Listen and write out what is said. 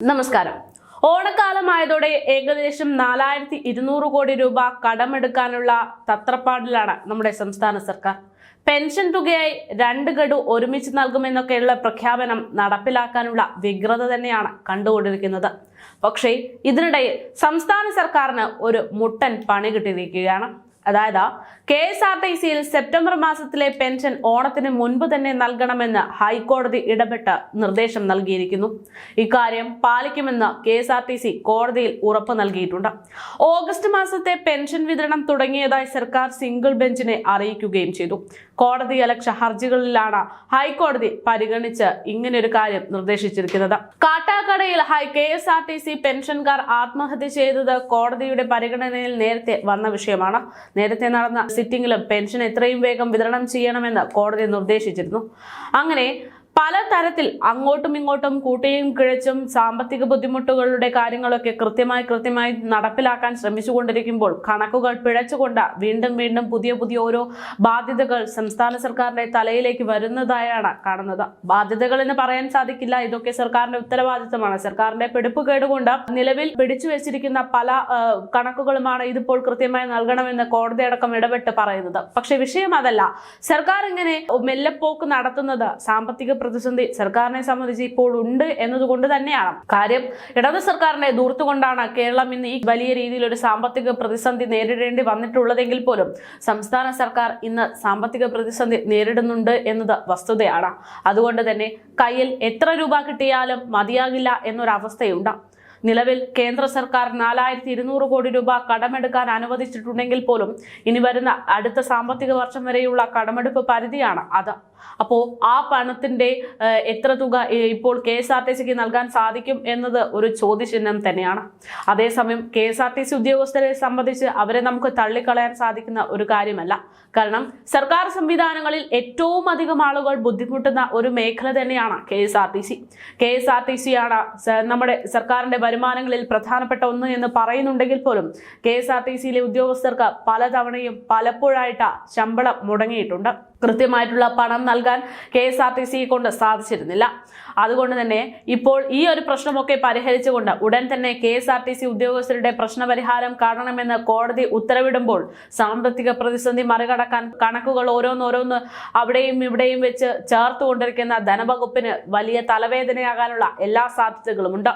നമസ്കാരം. ഓണക്കാലമായതോടെ ഏകദേശം നാലായിരത്തി ഇരുന്നൂറ് കോടി രൂപ കടമെടുക്കാനുള്ള തത്രപ്പാടിലാണ് നമ്മുടെ സംസ്ഥാന സർക്കാർ. പെൻഷൻ തുകയായി രണ്ട് ഗഡു ഒരുമിച്ച് നൽകുമെന്നൊക്കെയുള്ള പ്രഖ്യാപനം നടപ്പിലാക്കാനുള്ള വ്യഗ്രത തന്നെയാണ് കണ്ടുകൊണ്ടിരിക്കുന്നത്. പക്ഷേ ഇതിനിടയിൽ സംസ്ഥാന സർക്കാരിന് ഒരു മുട്ടൻ പണി കിട്ടിയിരിക്കുകയാണ്. അതായത് കെ എസ് ആർ ടി സിയിൽ സെപ്റ്റംബർ മാസത്തിലെ പെൻഷൻ ഓണത്തിന് മുൻപ് തന്നെ നൽകണമെന്ന് ഹൈക്കോടതി ഇടപെട്ട് നിർദ്ദേശം നൽകിയിരിക്കുന്നു. ഇക്കാര്യം പാലിക്കുമെന്ന് K S R T C കോടതിയിൽ ഉറപ്പ് നൽകിയിട്ടുണ്ട്. ഓഗസ്റ്റ് മാസത്തെ പെൻഷൻ വിതരണം തുടങ്ങിയതായി സർക്കാർ സിംഗിൾ ബെഞ്ചിനെ അറിയിക്കുകയും ചെയ്തു. കോടതി അലക്ഷ്യ ഹർജികളിലാണ് ഹൈക്കോടതി പരിഗണിച്ച് ഇങ്ങനെയൊരു കാര്യം നിർദ്ദേശിച്ചിരിക്കുന്നത്. കാട്ടാക്കടയിൽ high K S R T C പെൻഷൻകാർ ആത്മഹത്യ ചെയ്തത് കോടതിയുടെ പരിഗണനയിൽ നേരത്തെ വന്ന വിഷയമാണ്. നേരത്തെ നടന്ന സിറ്റിംഗിലും പെൻഷൻ എത്രയും വേഗം വിതരണം ചെയ്യണമെന്ന് കോടതി നിർദ്ദേശിച്ചിരുന്നു. അങ്ങനെ പലതരത്തിൽ അങ്ങോട്ടും ഇങ്ങോട്ടും കൂട്ടിയും കിഴച്ചും സാമ്പത്തിക ബുദ്ധിമുട്ടുകളുടെ കാര്യങ്ങളൊക്കെ കൃത്യമായി കൃത്യമായി നടപ്പിലാക്കാൻ ശ്രമിച്ചുകൊണ്ടിരിക്കുമ്പോൾ കണക്കുകൾ പിഴച്ചുകൊണ്ട് വീണ്ടും വീണ്ടും പുതിയ പുതിയ ഓരോ ബാധ്യതകൾ സംസ്ഥാന സർക്കാരിന്റെ തലയിലേക്ക് വരുന്നതായാണ് കാണുന്നത്. ബാധ്യതകൾ എന്ന് പറയാൻ സാധിക്കില്ല. ഇതൊക്കെ സർക്കാരിന്റെ ഉത്തരവാദിത്തമാണ്. സർക്കാരിന്റെ പിടിപ്പ് കേടുകൊണ്ട് നിലവിൽ പിടിച്ചു വെച്ചിരിക്കുന്ന പല കണക്കുകളുമാണ് ഇതിപ്പോൾ കൃത്യമായി നൽകണമെന്ന് കോടതി അടക്കം ഇടപെട്ട് പറയുന്നത്. പക്ഷെ വിഷയം അതല്ല. സർക്കാർ ഇങ്ങനെ മെല്ലെപ്പോക്ക് നടത്തുന്നത് സാമ്പത്തിക പ്രതിസന്ധി സർക്കാരിനെ സംബന്ധിച്ച് ഇപ്പോൾ ഉണ്ട് എന്നതുകൊണ്ട് തന്നെയാണ്. കാര്യം ഇടത് സർക്കാരിനെ ദൂർത്തുകൊണ്ടാണ് കേരളം ഇന്ന് ഈ വലിയ രീതിയിൽ ഒരു സാമ്പത്തിക പ്രതിസന്ധി നേരിടേണ്ടി വന്നിട്ടുള്ളതെങ്കിൽ പോലും സംസ്ഥാന സർക്കാർ ഇന്ന് സാമ്പത്തിക പ്രതിസന്ധി നേരിടുന്നുണ്ട് എന്നത് വസ്തുതയാണ്. അതുകൊണ്ട് തന്നെ കയ്യിൽ എത്ര രൂപ കിട്ടിയാലും മതിയാകില്ല എന്നൊരവസ്ഥയുണ്ട്. നിലവിൽ കേന്ദ്ര സർക്കാർ നാലായിരത്തി ഇരുന്നൂറ് കോടി രൂപ കടമെടുക്കാൻ അനുവദിച്ചിട്ടുണ്ടെങ്കിൽ പോലും ഇനി വരുന്ന അടുത്ത സാമ്പത്തിക വർഷം വരെയുള്ള കടമെടുപ്പ് പരിധിയാണ് അത്. അപ്പോൾ ആ പണത്തിന്റെ എത്ര തുക ഇപ്പോൾ കെ എസ് ആർ ടി സിക്ക് നൽകാൻ സാധിക്കും എന്നത് ഒരു ചോദ്യചിഹ്നം തന്നെയാണ്. അതേസമയം K S R T C ഉദ്യോഗസ്ഥരെ സംബന്ധിച്ച് അവരെ നമുക്ക് തള്ളിക്കളയാൻ സാധിക്കുന്ന ഒരു കാര്യമല്ല. കാരണം സർക്കാർ സംവിധാനങ്ങളിൽ ഏറ്റവും അധികം ആളുകൾ ബുദ്ധിമുട്ടുന്ന ഒരു മേഖല തന്നെയാണ് K S R T C. K S R T C ആണ് നമ്മുടെ സർക്കാരിന്റെ വരുമാനങ്ങളിൽ പ്രധാനപ്പെട്ട ഒന്ന് എന്ന് പറയുന്നുണ്ടെങ്കിൽ പോലും കെ എസ് ആർ ടി സിയിലെ ഉദ്യോഗസ്ഥർക്ക് പലതവണയും പലപ്പോഴായിട്ട് ശമ്പളം മുടങ്ങിയിട്ടുണ്ട്. കൃത്യമായിട്ടുള്ള പണം നൽകാൻ K S R T C കൊണ്ട് സാധിച്ചിരുന്നില്ല. അതുകൊണ്ട് തന്നെ ഇപ്പോൾ ഈ ഒരു പ്രശ്നമൊക്കെ പരിഹരിച്ചുകൊണ്ട് ഉടൻ തന്നെ K S R T C ഉദ്യോഗസ്ഥരുടെ പ്രശ്നപരിഹാരം കാണണമെന്ന് കോടതി ഉത്തരവിടുമ്പോൾ സാമ്പത്തിക പ്രതിസന്ധി മറികടക്കാൻ കണക്കുകൾ ഓരോന്നോരോന്ന് അവിടെയും ഇവിടെയും വെച്ച് ചേർത്തുകൊണ്ടിരിക്കുന്ന ധനവകുപ്പിന് വലിയ തലവേദനയാകാനുള്ള എല്ലാ സാധ്യതകളുമുണ്ട്.